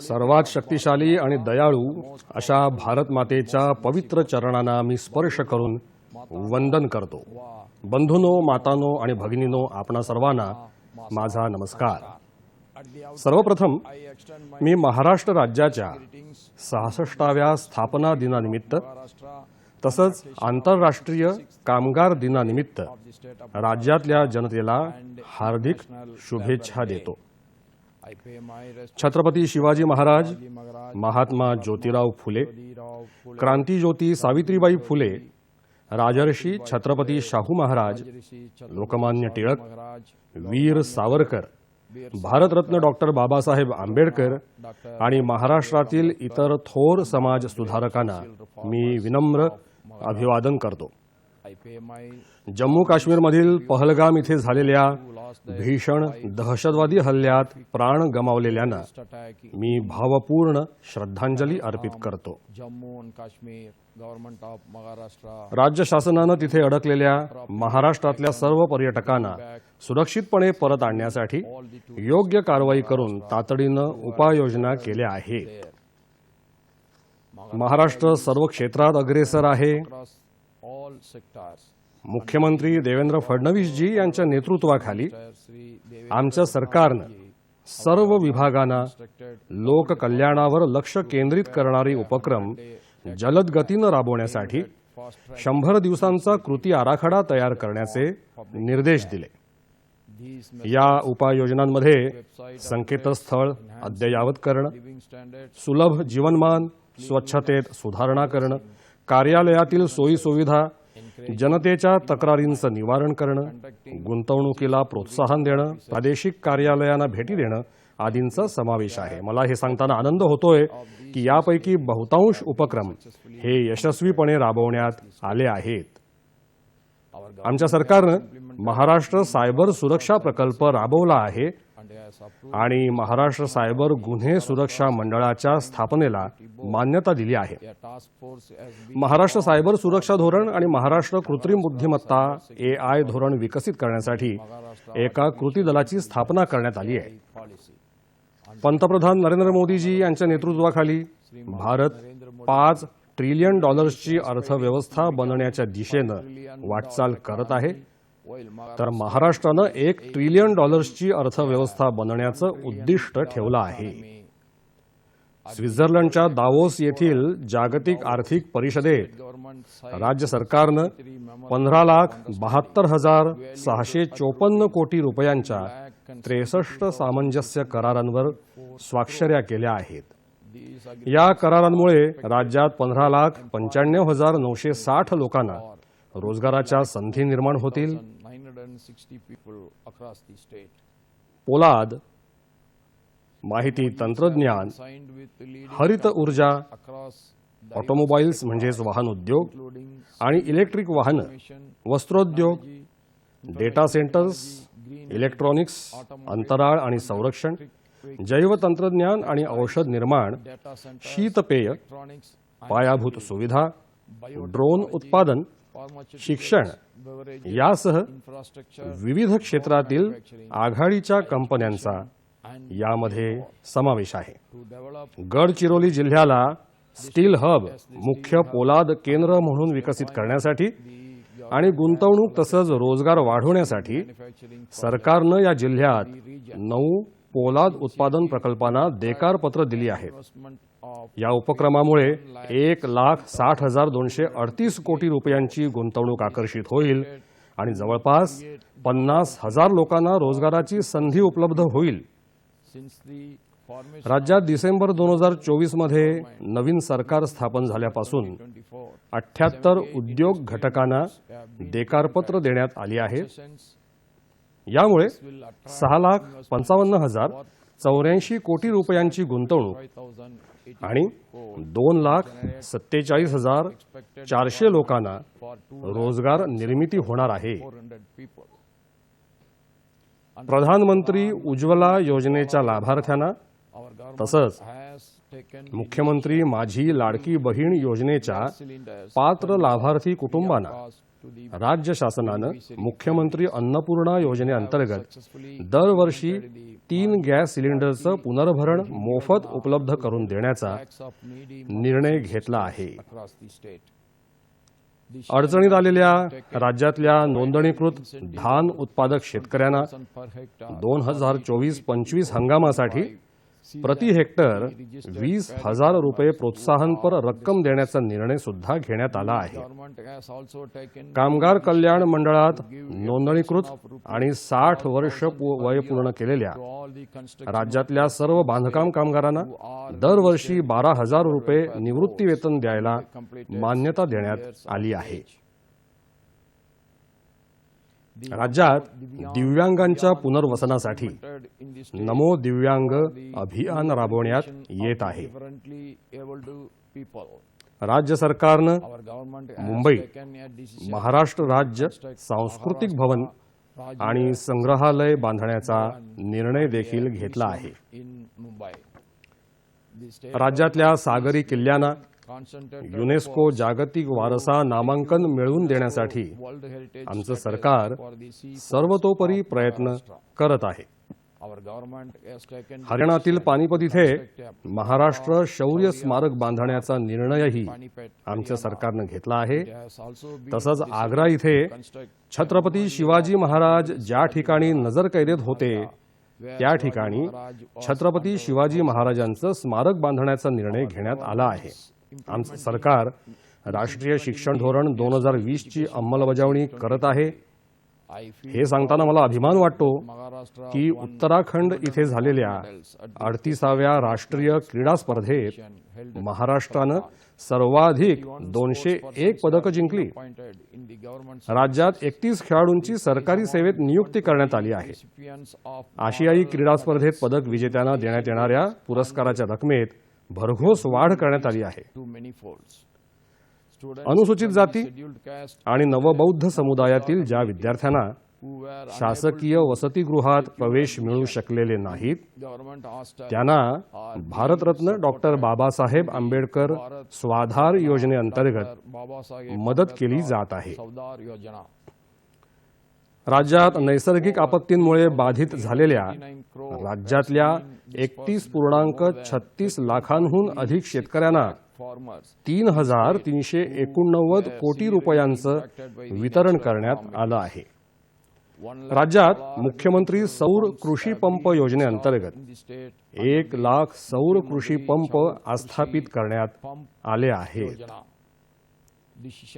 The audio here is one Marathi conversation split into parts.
सर्वात शक्तिशाली आणि दयाळू अशा भारत मातेच्या पवित्र चरणांना मी स्पर्श करून वंदन करतो. बंधूनो मातानो आणि भगिनीनो आपणा सर्वांना माझा नमस्कार. सर्वप्रथम मी महाराष्ट्र राज्याच्या सहासष्टाव्या स्थापना दिनानिमित्त तसंच आंतरराष्ट्रीय कामगार दिनानिमित्त राज्यातल्या जनतेला हार्दिक शुभेच्छा देतो. छत्रपती शिवाजी महाराज महात्मा ज्योतिराव फुले क्रांतीज्योती सावित्रीबाई फुले राजर्षी छत्रपती शाहू महाराज लोकमान्य टिळक वीर सावरकर भारतरत्न डॉक्टर बाबासाहेब आंबेडकर आणि महाराष्ट्रातील इतर थोर समाज सुधारकांना मी विनम्र अभिवादन करतो. जम्मू काश्मीरमधील पहलगाम इथे झालेल्या भीषण दहशतवादी हल्ल्यात प्राण गमावलेल्यांना मी भावपूर्ण श्रद्धांजली अर्पित करतो. Jammu and Kashmir government of Maharashtra राज्य शासनानं तिथे अडकलेल्या महाराष्ट्रातल्या सर्व पर्यटकांना सुरक्षितपणे परत आणण्यासाठी योग्य कारवाई करून तातडीनं उपाययोजना केल्या आहेत. महाराष्ट्र सर्व क्षेत्रात अग्रेसर आहे. मुख्यमंत्री देवेंद्र फडणवीसजी यांच्या नेतृत्वाखाली आमच्या सरकारनं सर्व विभागांना लोककल्याणावर लक्ष केंद्रित करणारी उपक्रम जलद गतीनं राबवण्यासाठी शंभर दिवसांचा कृती आराखडा तयार करण्याचे निर्देश दिले. या उपाययोजनांमध्ये संकेतस्थळ अद्ययावत करणं सुलभ जीवनमान स्वच्छतेत सुधारणा करणं कार्यालयातील सोयीसुविधा जनतेच्या तक्रारींचं निवारण करणं गुंतवणुकीला प्रोत्साहन देणं प्रादेशिक कार्यालयांना भेटी देणं आदींचा समावेश आहे. मला हे सांगताना आनंद होतोय की यापैकी बहुतांश उपक्रम हे यशस्वीपणे राबवण्यात आले आहेत. आमच्या सरकारनं महाराष्ट्र सायबर सुरक्षा प्रकल्प राबवला आहे आणि महाराष्ट्र सायबर गुन्हे सुरक्षा मंडळाच्या स्थापनेला मान्यता दिली आहे. महाराष्ट्र सायबर सुरक्षा धोरण आणि महाराष्ट्र कृत्रिम बुद्धिमत्ता ए आय धोरण विकसित करण्यासाठी एका कृती दलाची स्थापना करण्यात आली आहे. पंतप्रधान नरेंद्र मोदीजी यांच्या नेतृत्वाखाली भारत पाच ट्रिलियन डॉलर्सची अर्थव्यवस्था बनण्याच्या दिशेनं वाटचाल करत आहे. तर महाराष्ट्रानं एक ट्रिलियन डॉलर्सची अर्थव्यवस्था बनण्याचं उद्दिष्ट ठेवलं आहे. स्वित्झर्लंडच्या दावोस येथील जागतिक आर्थिक परिषदेत राज्य सरकारनं पंधरा लाख बहात्तर हजार सहाशे चोपन्न कोटी रुपयांच्या त्रेसष्ट सामंजस्य करारांवर स्वाक्षऱ्या केल्या आहेत. या करारांमुळे राज्यात पंधरा लाख पंच्याण्णव हजार नऊशे साठ लोकांना रोजगाराच्या संधी निर्माण होतील. पोलाद माहिती तंत्रज्ञान हरित ऊर्जा ऑटोमोबाईल्स म्हणजेच वाहन उद्योग आणि इलेक्ट्रिक वाहनं वस्त्रोद्योग डेटा सेंटर्स इलेक्ट्रॉनिक्स अंतराळ आणि संरक्षण जैवतंत्रज्ञान आणि औषध निर्माण शीतपेय पायाभूत सुविधा ड्रोन उत्पादन शिक्षण यासह विविध क्षेत्रातील आघाडीच्या कंपन्यांचा यामध्ये समावेश आहे. गडचिरोली जिल्ह्याला स्टील हब मुख्य पोलाद केंद्र म्हणून विकसित करण्यासाठी आणि गुंतवणूक तसंच रोजगार वाढवण्यासाठी सरकारनं या जिल्ह्यात नऊ पोलाद उत्पादन प्रकल्पांना देकार पत्र दिली आहेत या उपक्रमामुळे एक लाख साठ हजार दोनशे अडतीस कोटी रुपयांची गुंतवणूक आकर्षित होईल आणि जवळपास पन्नास हजार लोकांना रोजगाराची संधी उपलब्ध होईल. राज्यात डिसेंबर दोन हजार चोवीसमध्ये नवीन सरकार स्थापन झाल्यापासून 24 अठ्याहत्तर उद्योग घटकांना देकारपत्र देण्यात आली आहे. यामुळे सहा लाख पंचावन्न हजार चौऱ्याऐंशी कोटी रुपयांची गुंतवणूक आणि दोन लाख सत्तेचाळीस हजार चारशे लोकांना रोजगार निर्मिती होणार आहे. प्रधानमंत्री उज्ज्वला योजनेच्या लाभार्थ्यांना तसंच मुख्यमंत्री माझी लाडकी बहीण योजनेच्या पात्र लाभार्थी कुटुंबांना राज्य शासनानं मुख्यमंत्री अन्नपूर्णा योजनेअंतर्गत दरवर्षी तीन गॅस सिलेंडरचं पुनर्भरण मोफत उपलब्ध करून देण्याचा निर्णय घेतला आहे. अडचणीत आलेल्या राज्यातल्या नोंदणीकृत धान उत्पादक शेतकऱ्यांना दोन हजार चोवीस पंचवीस हंगामासाठी प्रति हेक्टर वीस हजार रुपये प्रोत्साहनपर रक्कम देण्याचा निर्णय सुद्धा घेण्यात आला आहे. कामगार कल्याण मंडळात नोंदणीकृत आणि साठ वर्ष वय पूर्ण केलेल्या राज्यातल्या सर्व बांधकाम कामगारांना दरवर्षी बारा हजार रुपये निवृत्ती वेतन द्यायला मान्यता देण्यात आली आहे. राज्यात दिव्यांगांच्या पुनर्वसनासाठी नमो दिव्यांग अभियान राबवण्यात येत आहे. राज्य सरकारनं मुंबई महाराष्ट्र राज्य सांस्कृतिक भवन आणि संग्रहालय बांधण्याचा निर्णय देखील घेतला आहे. राज्यातल्या सागरी किल्ल्यांना युनेस्को जागतिक वारसा नामांकन मिळवून देण्यासाठी आमचं सरकार. सर्वतोपरी प्रयत्न करत आहे. हरियाणातील पानिपत इथे महाराष्ट्र शौर्य स्मारक बांधण्याचा निर्णयही आमच्या सरकारनं घेतला आहे. तसंच आग्रा इथे छत्रपती शिवाजी महाराज ज्या ठिकाणी नजरकैदेत होते त्या ठिकाणी छत्रपती शिवाजी महाराजांचं स्मारक बांधण्याचा निर्णय घेण्यात आला आहे. आमचं सरकार राष्ट्रीय शिक्षण धोरण दोन हजार वीसची अंमलबजावणी करत आहे. हे सांगताना मला अभिमान वाटतो की उत्तराखंड इथे झालेल्या अडतीसाव्या राष्ट्रीय क्रीडा स्पर्धेत महाराष्ट्रानं सर्वाधिक दोनशे एक पदकं जिंकली. राज्यात एकतीस खेळाडूंची सरकारी सेवेत नियुक्ती करण्यात आली आहे. आशियाई क्रीडा स्पर्धेत पदक विजेत्यांना देण्यात येणाऱ्या पुरस्काराच्या रकमेत भरघोस वाढ करण्यात आली आहे. अनुसूचित जाती आणि नवबौद्ध समुदायातील ज्या विद्यार्थ्यांना शासकीय वसतिगृहात प्रवेश मिळू शकलेले नाहीत त्यांना भारतरत्न डॉक्टर बाबासाहेब आंबेडकर स्वाधार योजनेअंतर्गत मदत केली जात आहे. राज्यात नैसर्गिक आपत्तींमुळे बाधित झालेल्या 9 crore राज्यातल्या एकतीस पूर्णांक छत्तीस लाखांहून अधिक शेतकऱ्यांना तीन हजार तीनशे एकोणनव्वद कोटी रुपयांचं वितरण करण्यात आलं आहे. राज्यात मुख्यमंत्री सौर कृषी पंप योजनेअंतर्गत एक लाख सौर कृषी पंप आस्थापित करण्यात आले आहेत.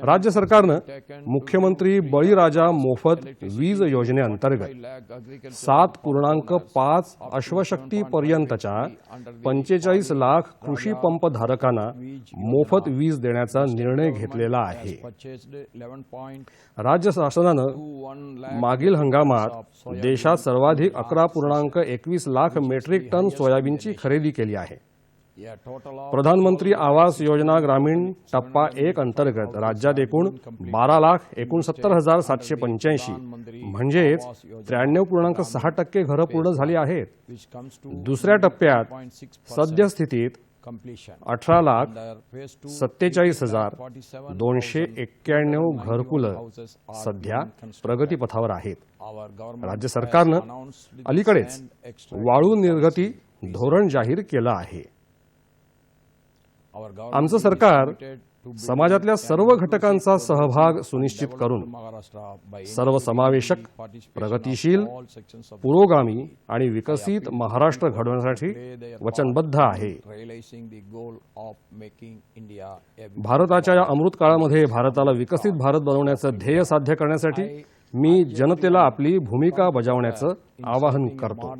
राज्य सरकारनं मुख्यमंत्री बळीराजा मोफत वीज योजनेअंतर्गत सात पूर्णांक पाच अश्वशक्ती पर्यंतच्या पंचेचाळीस लाख कृषी पंप धारकांना मोफत वीज देण्याचा निर्णय घेतलेला आहे. राज्य शासनानं मागील हंगामात देशात सर्वाधिक अकरा पूर्णांक एकवीस लाख मेट्रिक टन सोयाबीनची खरेदी केली आहे. प्रधानमंत्री आवास योजना ग्रामीण टप्पा एक अंतर्गत राज्यात एकूण बारा लाख एकोणसत्तर हजार सातशे पंच्याऐंशी. म्हणजेच त्र्याण्णव पूर्णांक सहा टक्के घरं पूर्ण झाली आहेत. दुसऱ्या टप्प्यात सद्यस्थितीत अठरा लाख सत्तेचाळीस हजार दोनशे एक्क्याण्णव घरकुलं सध्या प्रगतीपथावर आहेत. राज्य सरकारनं अलीकडेच वाळू निर्गती धोरण जाहीर केलं आहे. आमचं सरकार समाजातल्या सर्व घटकांचा सहभाग सुनिश्चित करून सर्वसमावेशक प्रगतिशील पुरोगामी आणि विकसित महाराष्ट्र घडवण्यासाठी वचनबद्ध आहे. भारताच्या या अमृत काळामध्ये भारताला विकसित भारत बनवण्याचं ध्येय साध्य करण्यासाठी मी जनतेला आपली भूमिका बजावण्याचं आवाहन करतो.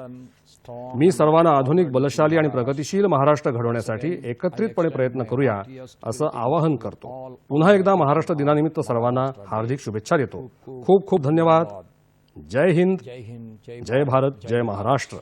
मी सर्वांना आधुनिक बलशाली आणि प्रगतिशील महाराष्ट्र घडवण्यासाठी एकत्रितपणे प्रयत्न करूया असं आवाहन करतो. पुन्हा एकदा महाराष्ट्र दिनानिमित्त सर्वांना हार्दिक शुभेच्छा देतो. खूप खूप धन्यवाद. जय हिंद. जय भारत. जय महाराष्ट्र.